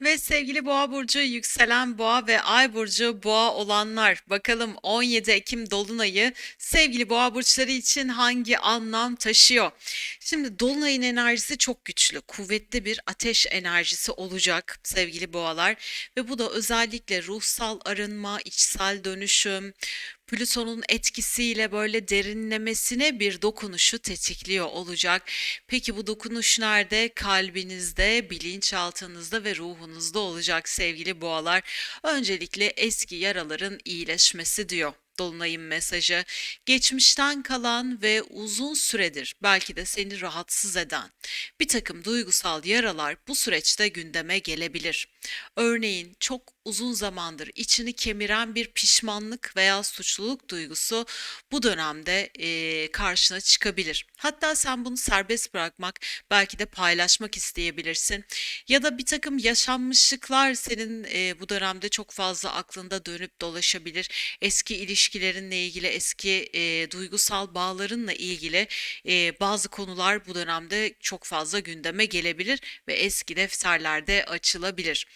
Ve sevgili Boğa burcu, yükselen Boğa ve Ay burcu Boğa olanlar, bakalım 17 Ekim dolunayı sevgili Boğa burçları için hangi anlam taşıyor? Şimdi dolunayın enerjisi çok güçlü, kuvvetli bir ateş enerjisi olacak sevgili Boğalar ve bu da özellikle ruhsal arınma, içsel dönüşüm, Plüton'un etkisiyle böyle derinlemesine bir dokunuşu tetikliyor olacak. Peki bu dokunuş nerede? Kalbinizde, bilinçaltınızda ve ruhunuzda olacak sevgili boğalar. Öncelikle eski yaraların iyileşmesi diyor. Dolunay'ın mesajı geçmişten kalan ve uzun süredir belki de seni rahatsız eden bir takım duygusal yaralar bu süreçte gündeme gelebilir. Örneğin çok uzun zamandır içini kemiren bir pişmanlık veya suçluluk duygusu bu dönemde eee, karşına çıkabilir. Hatta sen bunu serbest bırakmak, belki de paylaşmak isteyebilirsin. Ya da bir takım yaşanmışlıklar senin eee, bu dönemde çok fazla aklında dönüp dolaşabilir. Eski ilişkilerinle ilgili, eski eee, duygusal bağlarınla ilgili eee, bazı konular bu dönemde çok fazla gündeme gelebilir ve eski defterler de açılabilir.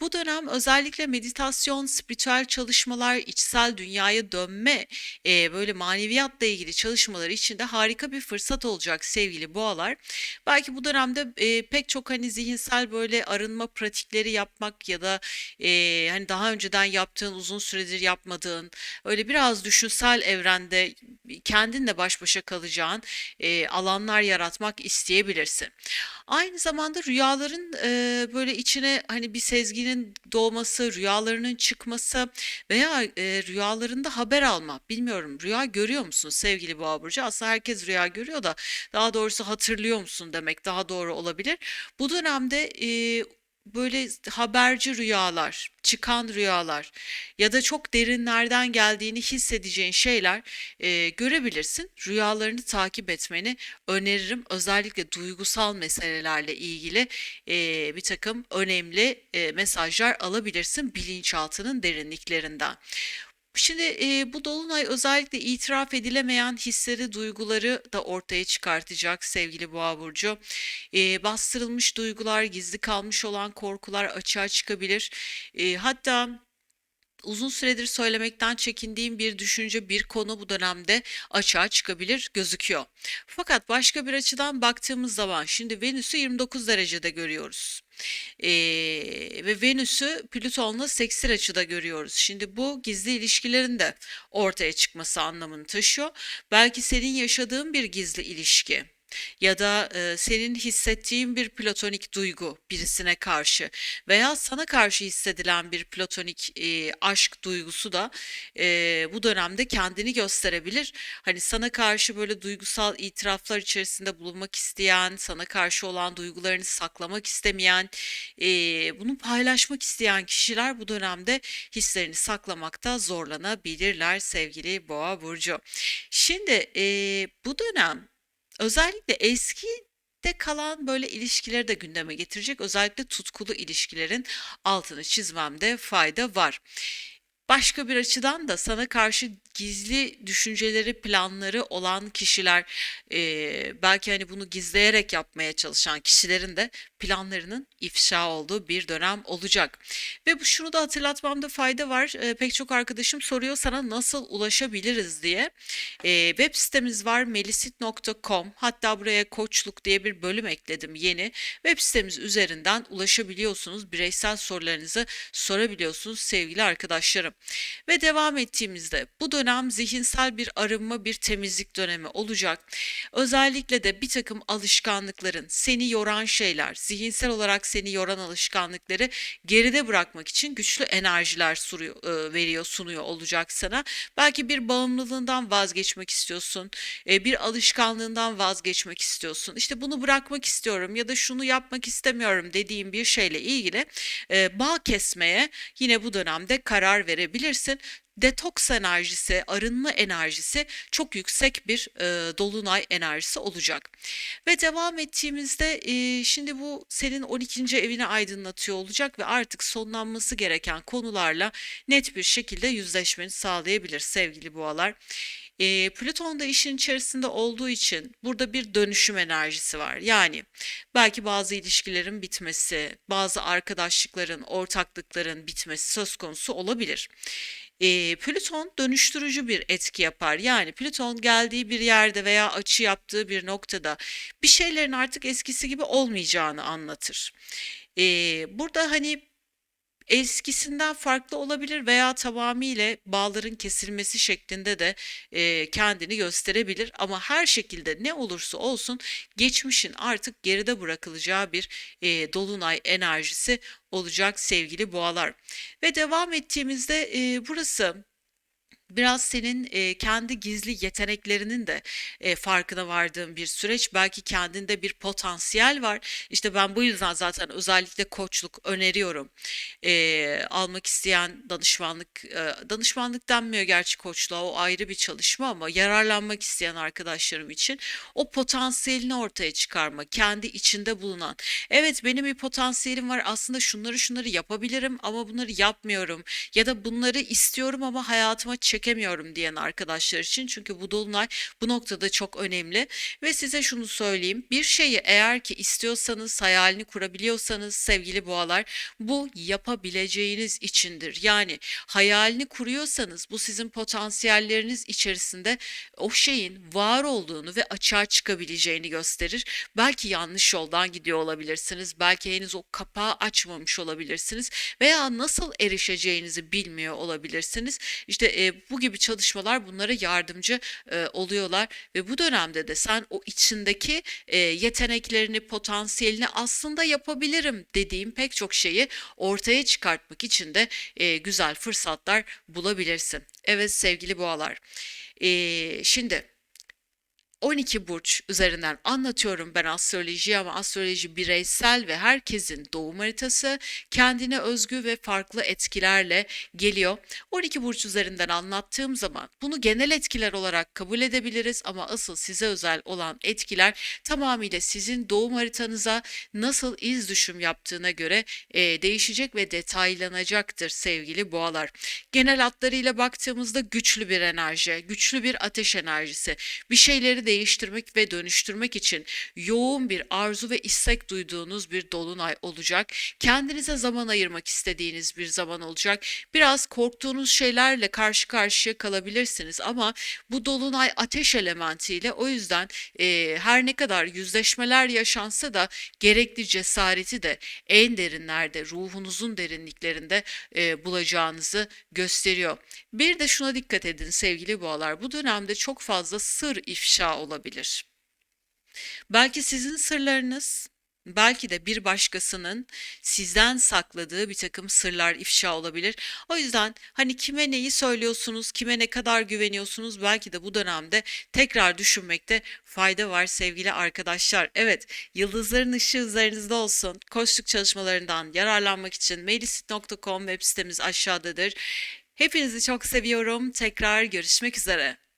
Bu dönem özellikle meditasyon, spiritüel çalışmalar, içsel dünyaya dönme, eee, böyle maneviyatla ilgili çalışmalar için de harika bir fırsat olacak sevgili boğalar. Belki bu dönemde eee, pek çok hani zihinsel böyle arınma pratikleri yapmak ya da eee, hani daha önceden yaptığın, uzun süredir yapmadığın, öyle biraz düşünsel evrende kendinle baş başa kalacağın eee, alanlar yaratmak isteyebilirsin. Aynı zamanda rüyaların eee, böyle içine hani bir sezginin doğması, rüyalarının çıkması veya eee, rüyalarında haber alma. Bilmiyorum rüya görüyor musun sevgili Boğa burcu? Aslında herkes rüya görüyor da daha doğrusu hatırlıyor musun demek daha doğru olabilir. Bu dönemde eee, böyle haberci rüyalar, çıkan rüyalar ya da çok derinlerden geldiğini hissedeceğin şeyler eee, görebilirsin. Rüyalarını takip etmeni öneririm. Özellikle duygusal meselelerle ilgili eee, bir takım önemli eee, mesajlar alabilirsin bilinçaltının derinliklerinden. Şimdi eee, bu dolunay özellikle itiraf edilemeyen hisleri, duyguları da ortaya çıkartacak sevgili Boğa burcu. Eee, bastırılmış duygular, gizli kalmış olan korkular açığa çıkabilir. Eee, hatta uzun süredir söylemekten çekindiğim bir düşünce, bir konu bu dönemde açığa çıkabilir gözüküyor. Fakat başka bir açıdan baktığımız zaman şimdi Venüs'ü 29 derecede görüyoruz. Ee, ve Venüs'ü Plüton'la sekstil açıda görüyoruz. Şimdi bu gizli ilişkilerin de ortaya çıkması anlamını taşıyor. Belki senin yaşadığın bir gizli ilişki ya da e, senin hissettiğin bir platonik duygu birisine karşı veya sana karşı hissedilen bir platonik e, aşk duygusu da e, bu dönemde kendini gösterebilir. Hani sana karşı böyle duygusal itiraflar içerisinde bulunmak isteyen, sana karşı olan duygularını saklamak istemeyen, e, bunu paylaşmak isteyen kişiler bu dönemde hislerini saklamakta zorlanabilirler sevgili Boğa burcu. Şimdi e, bu dönem Özellikle eskide kalan böyle ilişkileri de gündeme getirecek. Özellikle tutkulu ilişkilerin altını çizmemde fayda var. Başka bir açıdan da sana karşı gizli düşünceleri, planları olan kişiler, eee, belki hani bunu gizleyerek yapmaya çalışan kişilerin de planlarının ifşa olduğu bir dönem olacak. Ve bu şunu da hatırlatmamda fayda var. Eee, pek çok arkadaşım soruyor sana nasıl ulaşabiliriz diye. Eee, web sitemiz var melisit.com. Hatta buraya koçluk diye bir bölüm ekledim yeni. Web sitemiz üzerinden ulaşabiliyorsunuz. Bireysel sorularınızı sorabiliyorsunuz sevgili arkadaşlarım. Ve devam ettiğimizde bu dönem zihinsel bir arınma, bir temizlik dönemi olacak. Özellikle de bir takım alışkanlıkların, seni yoran şeyler, zihinsel olarak seni yoran alışkanlıkları geride bırakmak için güçlü enerjiler sunuyor, e, veriyor, sunuyor olacak sana. Belki bir bağımlılığından vazgeçmek istiyorsun, e, bir alışkanlığından vazgeçmek istiyorsun. İşte bunu bırakmak istiyorum ya da şunu yapmak istemiyorum dediğim bir şeyle ilgili e, bağ kesmeye yine bu dönemde karar verebilirsin. Detoks enerjisi, arınma enerjisi çok yüksek bir e, dolunay enerjisi olacak. Ve devam ettiğimizde e, şimdi bu senin 12. evini aydınlatıyor olacak ve artık sonlanması gereken konularla net bir şekilde yüzleşmeni sağlayabilir sevgili boğalar. Eee, Plüton da işin içerisinde olduğu için burada bir dönüşüm enerjisi var. Yani belki bazı ilişkilerin bitmesi, bazı arkadaşlıkların, ortaklıkların bitmesi söz konusu olabilir. Eee, Plüton dönüştürücü bir etki yapar. Yani Plüton geldiği bir yerde veya açı yaptığı bir noktada bir şeylerin artık eskisi gibi olmayacağını anlatır. Eee, burada hani eskisinden farklı olabilir veya tamamıyla bağların kesilmesi şeklinde de eee, kendini gösterebilir. Ama her şekilde ne olursa olsun geçmişin artık geride bırakılacağı bir eee, dolunay enerjisi olacak sevgili boğalar. Ve devam ettiğimizde eee, burası Biraz senin, eee, kendi gizli yeteneklerinin de, eee, farkına vardığın bir süreç. Belki kendinde bir potansiyel var. İşte ben bu yüzden zaten özellikle koçluk öneriyorum. Eee, almak isteyen danışmanlık, eee, danışmanlık denmiyor gerçi koçluğa, o ayrı bir çalışma ama yararlanmak isteyen arkadaşlarım için o potansiyelini ortaya çıkarma, kendi içinde bulunan. Evet benim bir potansiyelim var aslında şunları şunları yapabilirim ama bunları yapmıyorum ya da bunları istiyorum ama hayatıma çekemiyorum diyen arkadaşlar için çünkü bu dolunay bu noktada çok önemli ve size şunu söyleyeyim bir şeyi eğer ki istiyorsanız hayalini kurabiliyorsanız sevgili boğalar bu yapabileceğiniz içindir. Yani hayalini kuruyorsanız bu sizin potansiyelleriniz içerisinde o şeyin var olduğunu ve açığa çıkabileceğini gösterir. Belki yanlış yoldan gidiyor olabilirsiniz. Belki henüz o kapağı açmamış olabilirsiniz veya nasıl erişeceğinizi bilmiyor olabilirsiniz. İşte e, bu gibi çalışmalar bunlara yardımcı e, oluyorlar ve bu dönemde de sen o içindeki e, yeteneklerini, potansiyelini aslında yapabilirim dediğim pek çok şeyi ortaya çıkartmak için de e, güzel fırsatlar bulabilirsin. Evet sevgili boğalar. E, şimdi 12 burç üzerinden anlatıyorum ben astrolojiyi ama astroloji bireysel ve herkesin doğum haritası kendine özgü ve farklı etkilerle geliyor. 12 burç üzerinden anlattığım zaman bunu genel etkiler olarak kabul edebiliriz ama asıl size özel olan etkiler tamamıyla sizin doğum haritanıza nasıl iz düşüm yaptığına göre e, değişecek ve detaylanacaktır sevgili boğalar. Genel hatlarıyla baktığımızda güçlü bir enerji, güçlü bir ateş enerjisi, bir şeyleri değiştirmek ve dönüştürmek için yoğun bir arzu ve istek duyduğunuz bir dolunay olacak. Kendinize zaman ayırmak istediğiniz bir zaman olacak. Biraz korktuğunuz şeylerle karşı karşıya kalabilirsiniz ama bu dolunay ateş elementiyle o yüzden e, her ne kadar yüzleşmeler yaşansa da gerekli cesareti de en derinlerde, ruhunuzun derinliklerinde e, bulacağınızı gösteriyor. Bir de şuna dikkat edin sevgili boğalar. Bu dönemde çok fazla sır ifşa olabilir. Belki sizin sırlarınız, belki de bir başkasının sizden sakladığı bir takım sırlar ifşa olabilir. O yüzden hani kime neyi söylüyorsunuz, kime ne kadar güveniyorsunuz belki de bu dönemde tekrar düşünmekte fayda var sevgili arkadaşlar. Evet, yıldızların ışığı üzerinizde olsun. Koçluk çalışmalarından yararlanmak için melisit.com web sitemiz aşağıdadır. Hepinizi çok seviyorum. Tekrar görüşmek üzere.